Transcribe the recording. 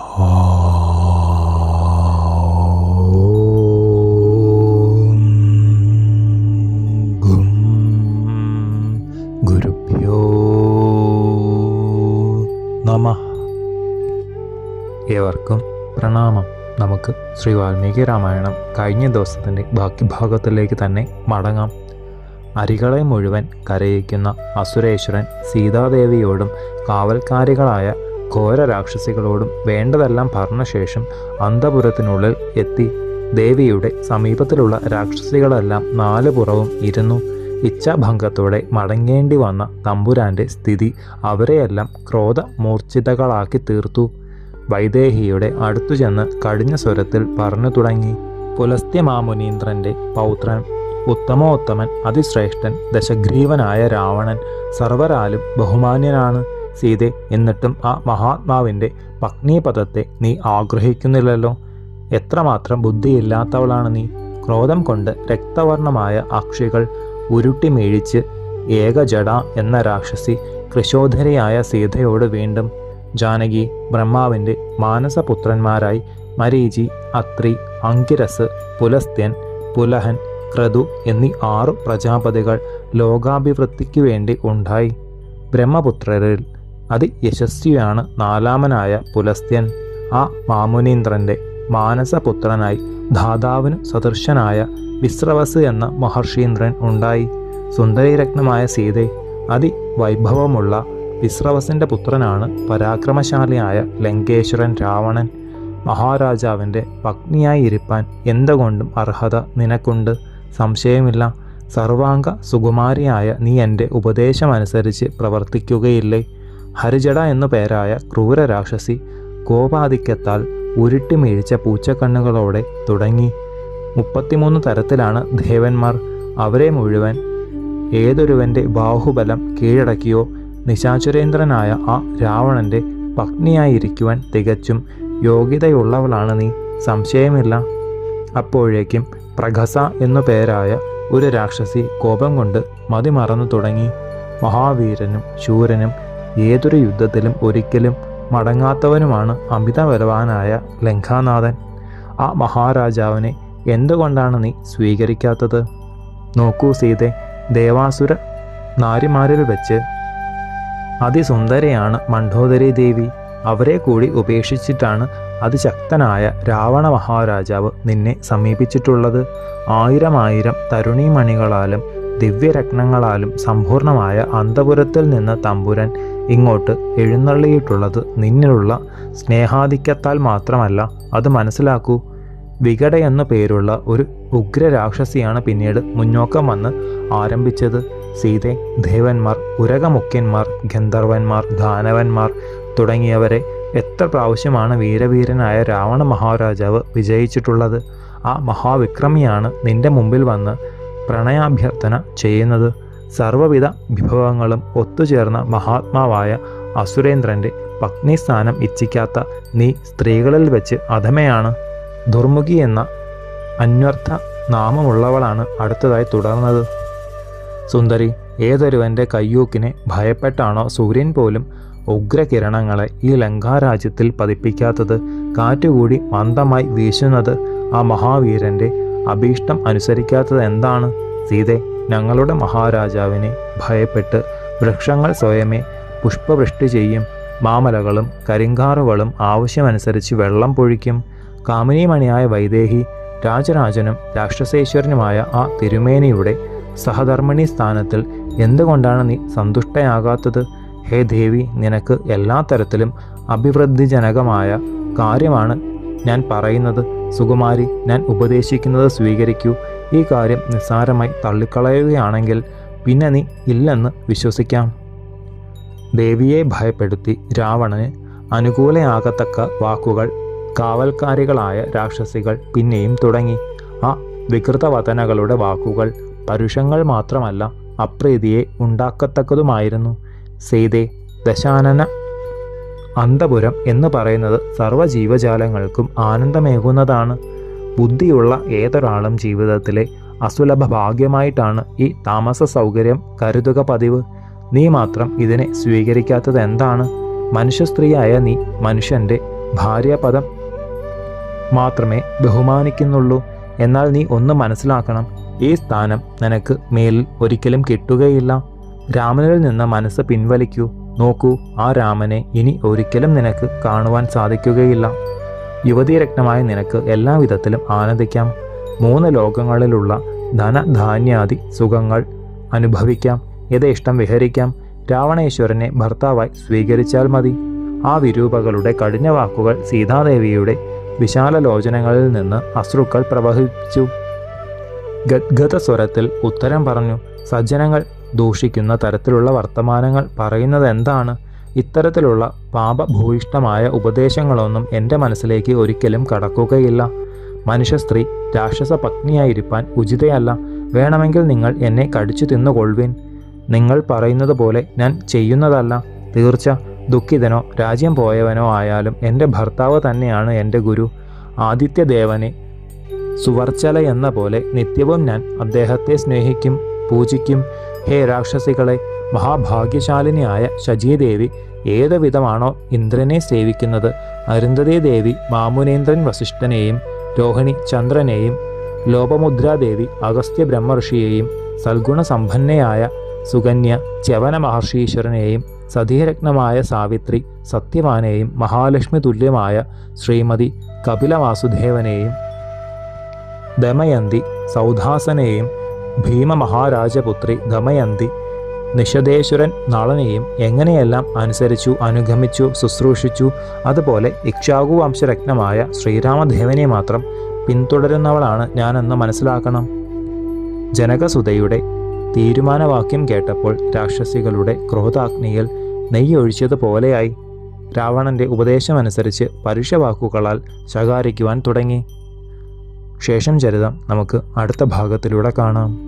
ഏവർക്കും പ്രണാമം. നമുക്ക് ശ്രീ വാൽമീകി രാമായണം കഴിഞ്ഞ ദിവസത്തിന്റെ ബാക്കി ഭാഗത്തിലേക്ക് തന്നെ മടങ്ങാം. അരികളെ മുഴുവൻ കരയിക്കുന്ന അസുരേശ്വരൻ സീതാദേവിയോടും കാവൽക്കാരികളായ ഘോര രാക്ഷസികളോടും വേണ്ടതെല്ലാം പറഞ്ഞ ശേഷം അന്തപുരത്തിനുള്ളിൽ എത്തി ദേവിയുടെ സമീപത്തിലുള്ള രാക്ഷസികളെല്ലാം നാല് പുറവും ഇരുന്നു. ഇച്ഛാഭംഗത്തോടെ മടങ്ങേണ്ടി വന്ന തമ്പുരാന്റെ സ്ഥിതി അവരെയെല്ലാം ക്രോധമൂർച്ഛിതകളാക്കി തീർത്തു. വൈദേഹിയുടെ അടുത്തു ചെന്ന് കടിഞ്ഞ സ്വരത്തിൽ പറഞ്ഞു തുടങ്ങി. പുലസ്ത്യമാമുനീന്ദ്രന്റെ പൗത്രൻ ഉത്തമോത്തമൻ അതിശ്രേഷ്ഠൻ ദശഗ്രീവനായ രാവണൻ സർവരാലും ബഹുമാന്യനാണ്. സീതെ എന്നിട്ടും ആ മഹാത്മാവിന്റെ പത്നീപദത്തെ നീ ആഗ്രഹിക്കുന്നില്ലല്ലോ. എത്രമാത്രം ബുദ്ധിയില്ലാത്തവളാണ് നീ. ക്രോധം കൊണ്ട് രക്തവർണമായ അക്ഷികൾ ഉരുട്ടി മേഴിച്ച് ഏകജട എന്ന രാക്ഷസി കൃശോധരയായ സീതയോട് വീണ്ടും ജാനകി ബ്രഹ്മാവിന്റെ മാനസപുത്രന്മാരായി മരീചി അത്രി അങ്കിരസ് പുലസ്ത്യൻ പുലഹൻ ക്രതു എന്നീ ആറു പ്രജാപതികൾ ലോകാഭിവൃദ്ധിക്ക് വേണ്ടി ഉണ്ടായി. ബ്രഹ്മപുത്രരിൽ അതിയശസ്വിയാണ് നാലാമനായ പുലസ്ത്യൻ. ആ മാമുനീന്ദ്രന്റെ മാനസപുത്രനായി ധാതാവിനു സദൃശനായ വിശ്രവസ് എന്ന മഹർഷീന്ദ്രൻ ഉണ്ടായി. സുന്ദരീരത്നമായ സീതെ അതിവൈഭവമുള്ള വിശ്രവസിന്റെ പുത്രനാണ് പരാക്രമശാലിയായ ലങ്കേശ്വരൻ രാവണൻ. മഹാരാജാവിന്റെ പത്നിയായി ഇരിപ്പാൻ എന്തുകൊണ്ടും അർഹത നിനക്കുണ്ട്? സംശയമില്ല. സർവാംഗ സുകുമാരിയായ നീ എന്റെ ഉപദേശമനുസരിച്ച് പ്രവർത്തിക്കുകയില്ലേ? ഹരിജട എന്നു പേരായ ക്രൂര രാക്ഷസി കോപാധിക്യത്താൽ ഉരുട്ടി വീഴ്ച പൂച്ചക്കണ്ണുകളോടെ തുടങ്ങി. മുപ്പത്തിമൂന്ന് തരത്തിലാണ് ദേവന്മാർ അവരെ മുഴുവൻ. ഏതൊരുവന്റെ ബാഹുബലം കീഴടക്കിയോ നിശാചുരേന്ദ്രനായ ആ രാവണന്റെ പത്നിയായിരിക്കുവാൻ തികച്ചും യോഗ്യതയുള്ളവളാണ് നീ. സംശയമില്ല. അപ്പോഴേക്കും പ്രഗസ എന്നു പേരായ ഒരു രാക്ഷസി കോപം കൊണ്ട് മതിമറന്നു തുടങ്ങി. മഹാവീരനും ശൂരനും ഏതൊരു യുദ്ധത്തിലും ഒരിക്കലും മടങ്ങാത്തവനുമാണ് അമിതബലവാനായ ലങ്കാനാഥൻ ആ മഹാരാജാവിനെ എന്തുകൊണ്ടാണ് നീ സ്വീകരിക്കാത്തത്? നോക്കൂ സീതെ ദേവാസുര നാരിമാരിൽ വെച്ച്. അതിസുന്ദരയാണ് മണ്ഡോദരി ദേവി. അവരെ കൂടി ഉപേക്ഷിച്ചിട്ടാണ് അതിശക്തനായ രാവണ മഹാരാജാവ് നിന്നെ സമീപിച്ചിട്ടുള്ളത്. ആയിരം ആയിരം തരുണീമണികളാലും ദിവ്യരത്നങ്ങളാലും സമ്പൂർണമായ അന്തപുരത്തിൽ നിന്ന് തമ്പുരൻ ഇങ്ങോട്ട് എഴുന്നള്ളിയിട്ടുള്ളത് നിന്നിലുള്ള സ്നേഹാധിക്യത്താൽ മാത്രമല്ല അത് മനസ്സിലാക്കൂ. വികട എന്ന പേരുള്ള ഒരു ഉഗ്ര രാക്ഷസിയാണ് പിന്നീട് മുന്നോക്കം വന്ന് ആരംഭിച്ചത്. സീതെ ദേവന്മാർ ഉരകമുഖ്യന്മാർ ഗന്ധർവന്മാർ ദാനവന്മാർ തുടങ്ങിയവരെ എത്ര പ്രാവശ്യമാണ് വീരവീരനായ രാവണ മഹാരാജാവ് വിജയിച്ചിട്ടുള്ളത്? ആ മഹാവിക്രമിയാണ് നിന്റെ മുമ്പിൽ വന്ന് പ്രണയാഭ്യർത്ഥന ചെയ്യുന്നത് സർവവിധ വിഭവങ്ങളും ഒത്തുചേർന്ന മഹാത്മാവായ അസുരേന്ദ്രന്റെ പത്നിസ്ഥാനം ഇച്ഛിക്കാത്ത നീ സ്ത്രീകളിൽ വെച്ച് അധമയാണ്. ദുർമുഖി എന്ന അന്വർത്ഥ നാമമുള്ളവളാണ് അടുത്തതായി തുടർന്നത്. സുന്ദരി ഏതൊരുവന്റെ കയ്യൂക്കിനെ ഭയപ്പെട്ടാണോ സൂര്യൻ പോലും ഉഗ്രകിരണങ്ങളെ ഈ ലങ്കാരാജ്യത്തിൽ പതിപ്പിക്കാത്തത്? കാറ്റുകൂടി മന്ദമായി വീശുന്നത് ആ മഹാവീരന്റെ അഭീഷ്ടം അനുസരിക്കാത്തത് എന്താണ്? സീതെ ഞങ്ങളുടെ മഹാരാജാവിനെ ഭയപ്പെട്ട് വൃക്ഷങ്ങൾ സ്വയമേ പുഷ്പവൃഷ്ടി ചെയ്യും. മാമലകളും കരിങ്കാറുകളും ആവശ്യമനുസരിച്ച് വെള്ളം പൊഴിക്കും. കാമിനിമണിയായ വൈദേഹി രാജരാജനും രാക്ഷസേശ്വരനുമായ ആ തിരുമേനിയുടെ സഹധർമ്മിണി സ്ഥാനത്തിൽ എന്തുകൊണ്ടാണ് നീ സന്തുഷ്ടയാകാത്തത്? ഹേ ദേവി നിനക്ക് എല്ലാ തരത്തിലും അഭിവൃദ്ധിജനകമായ കാര്യമാണ് ഞാൻ പറയുന്നത് സുകുമാരി ഞാൻ ഉപദേശിക്കുന്നത് സ്വീകരിക്കൂ. ഈ കാര്യം നിസ്സാരമായി തള്ളിക്കളയുകയാണെങ്കിൽ പിന്നെ നീ ഇല്ലെന്ന് വിശ്വസിക്കാം. ദേവിയെ ഭയപ്പെടുത്തി രാവണന് അനുകൂലയാകത്തക്ക വാക്കുകൾ കാവൽക്കാരികളായ രാക്ഷസികൾ പിന്നെയും തുടങ്ങി. ആ വികൃതവതനകളുടെ വാക്കുകൾ പരുഷങ്ങൾ മാത്രമല്ല അപ്രീതിയെ ഉണ്ടാക്കത്തക്കതുമായിരുന്നു. സീതെ ദശാനന അന്തപുരം എന്ന് പറയുന്നത് സർവ ജീവജാലങ്ങൾക്കും ആനന്ദമേകുന്നതാണ്. ബുദ്ധിയുള്ള ഏതൊരാളും ജീവിതത്തിലെ അസുലഭ ഭാഗ്യമായിട്ടാണ് ഈ താമസ സൗകര്യം കരുതുക പതിവ്. നീ മാത്രം ഇതിനെ സ്വീകരിക്കാത്തത് എന്താണ്? മനുഷ്യ സ്ത്രീയായ നീ മനുഷ്യന്റെ ഭാര്യാപദം മാത്രമേ ബഹുമാനിക്കുന്നുള്ളൂ. എന്നാൽ നീ ഒന്ന് മനസ്സിലാക്കണം ഈ സ്ഥാനം നിനക്ക് മേലിൽ ഒരിക്കലും കിട്ടുകയില്ല. രാമനിൽ നിന്ന് മനസ്സ് പിൻവലിക്കൂ. നോക്കൂ ആ രാമനെ ഇനി ഒരിക്കലും നിനക്ക് കാണുവാൻ സാധിക്കുകയില്ല. യുവതീരത്നമായ നിനക്ക് എല്ലാവിധത്തിലും ആനന്ദിക്കാം. മൂന്ന് ലോകങ്ങളിലുള്ള ധനധാന്യാദി സുഖങ്ങൾ അനുഭവിക്കാം. യഥേഷ്ടം വിഹരിക്കാം. രാവണേശ്വരനെ ഭർത്താവായി സ്വീകരിച്ചാൽ മതി. ആ വിരൂപകളുടെ കഠിന വാക്കുകൾ സീതാദേവിയുടെ വിശാലലോചനങ്ങളിൽ നിന്ന് അശ്രുക്കൾ പ്രവഹിച്ചു. ഗദ്ഗത സ്വരത്തിൽ ഉത്തരം പറഞ്ഞു സജ്ജനങ്ങൾ ദൂഷിക്കുന്ന തരത്തിലുള്ള വർത്തമാനങ്ങൾ പറയുന്നത് എന്താണ് ഇത്തരത്തിലുള്ള പാപഭൂയിഷ്ടമായ ഉപദേശങ്ങളൊന്നും എന്റെ മനസ്സിലേക്ക് ഒരിക്കലും കടക്കുകയില്ല. മനുഷ്യ സ്ത്രീ രാക്ഷസ പത്നിയായിരിക്കാൻ ഉചിതയല്ല. വേണമെങ്കിൽ നിങ്ങൾ എന്നെ കടിച്ചു തിന്നുകൊള്ളുവിൻ. നിങ്ങൾ പറയുന്നത് പോലെ ഞാൻ ചെയ്യുന്നതല്ല. തീർച്ച ദുഃഖിതനോ രാജ്യം പോയവനോ ആയാലും എന്റെ ഭർത്താവ് തന്നെയാണ് എന്റെ ഗുരു. ആദിത്യദേവനെ സുവർച്ചല എന്ന പോലെ നിത്യവും ഞാൻ അദ്ദേഹത്തെ സ്നേഹിക്കും പൂജിക്കും ഹേ രാക്ഷസികളെ മഹാഭാഗ്യശാലിനിയായ ശചീദേവി ഏതുവിധമാണോ ഇന്ദ്രനെ സേവിക്കുന്നത്? അരുന്ധതി ദേവി മാമുനേന്ദ്രൻ വസിഷ്ഠനെയും രോഹിണി ചന്ദ്രനെയും ലോപമുദ്രാദേവി അഗസ്ത്യ ബ്രഹ്മർഷിയെയും സൽഗുണസമ്പന്നയായ സുകന്യ ച്യവന മഹർഷീശ്വരനെയും സതീരത്നമായ സാവിത്രി സത്യവാനെയും മഹാലക്ഷ്മി തുല്യമായ ശ്രീമതി കപില വാസുദേവനെയും ദമയന്തി സൗദാസനെയും ഭീമമഹാരാജപുത്രി ദമയന്തി നിഷദേശ്വരൻ നളനെയും എങ്ങനെയെല്ലാം അനുസരിച്ചു അനുഗമിച്ചു ശുശ്രൂഷിച്ചു അതുപോലെ ഇക്ഷാകു വംശരത്നമായ ശ്രീരാമദേവനെ മാത്രം പിന്തുടരുന്നവളാണ് ഞാനെന്ന് മനസ്സിലാക്കണം. ജനകസുതയുടെ തീരുമാനവാക്യം കേട്ടപ്പോൾ രാക്ഷസികളുടെ ക്രോധാഗ്നിയിൽ നെയ്യൊഴിച്ചതുപോലെയായി രാവണന്റെ ഉപദേശമനുസരിച്ച് പരുഷവാക്കുകളാൽ ശകാരിക്കുവാൻ തുടങ്ങി. ശേഷം ചരിതം നമുക്ക് അടുത്ത ഭാഗത്തിലൂടെ കാണാം.